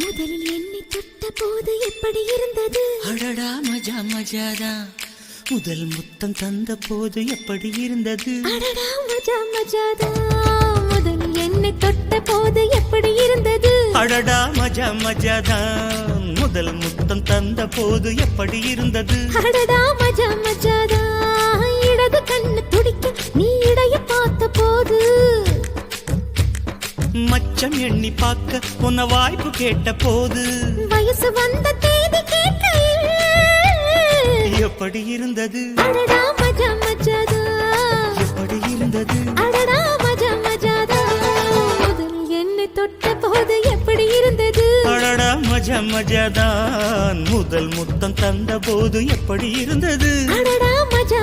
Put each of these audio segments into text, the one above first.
முதலில் எண்ணி தொட்ட போது எப்படி இருந்தது? அடடா மஜா மஜாதா. முதல் முத்தம் தந்த போது எப்படி இருந்தது? அடடா மஜா மஜாதா. முதலில் எண்ணி தொட்ட போது எப்படி இருந்தது? அடடா மஜா மஜாதா. முதல் முத்தம் தந்த போது எப்படி இருந்தது? அடடா மஜா மஜாதா. மச்சம் எண்ணி பார்க்க உன்ன வாய்ப்பு கேட்ட போது வயசு வந்த தேதி எப்படி இருந்தது? எப்படி இருந்தது? என்னை தொட்ட போது எப்படி இருந்தது? அடடா மஜா மஜாதான் முதல் முத்தம் தந்த போது எப்படி இருந்தது? அடடா மஜா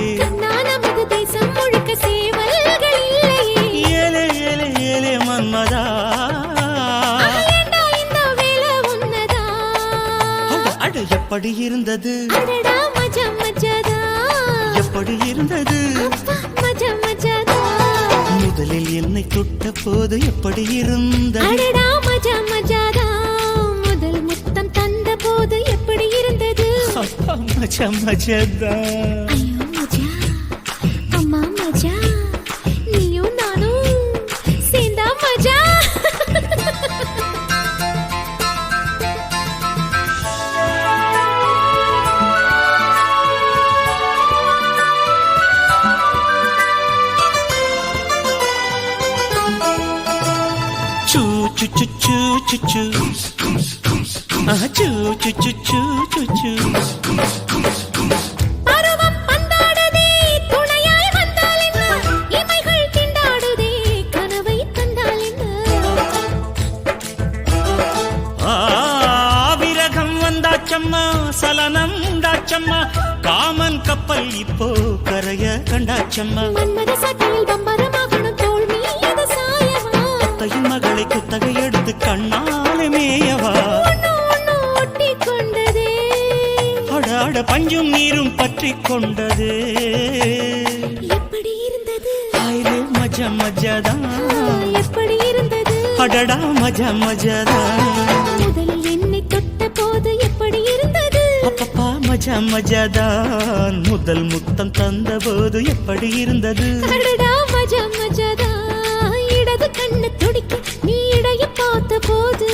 எப்படி இருந்தது. எப்படி இருந்தது. முதலில் என்னை தொட்ட போது எப்படி இருந்தது. முதல் முத்தம் தந்த போது எப்படி இருந்தது மஜா மஜாதா சூ சு சு சு சு சு. சூ சு சு சு சு சு. வந்தாச்சம்மா சலனம் உண்டாச்சம்மா காமன் கப்பல் இப்போ கரைய கண்டாச்சம்மா. சாயவா தையின் மகளை குத்தகை எடுத்து கண்ணாலே மேயவா? அடாட பஞ்சும் நீரும் பற்றி கொண்டது எப்படி இருந்தது? மஜா மஜாதான் எப்படி இருந்தது? அடடா மஜா மஜாதான் முதலில் என்னை தொட்ட போது எப்படி இருந்தது? அப்பப்பா மஜா மஜாதான் முதல் முத்தம் தந்த போது எப்படி இருந்தது? அடடா மஜா மஜாதா. இடது கண்ணு துடிக்க நீ இடைய பார்த்த போது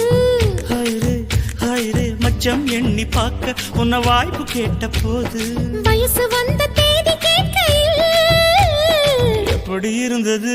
மச்சம் எண்ணி பார்க்க உன்ன வாய்ப்பு கேட்ட போது வயசு வந்த தேதி கேட்கையில். எப்படி இருந்தது?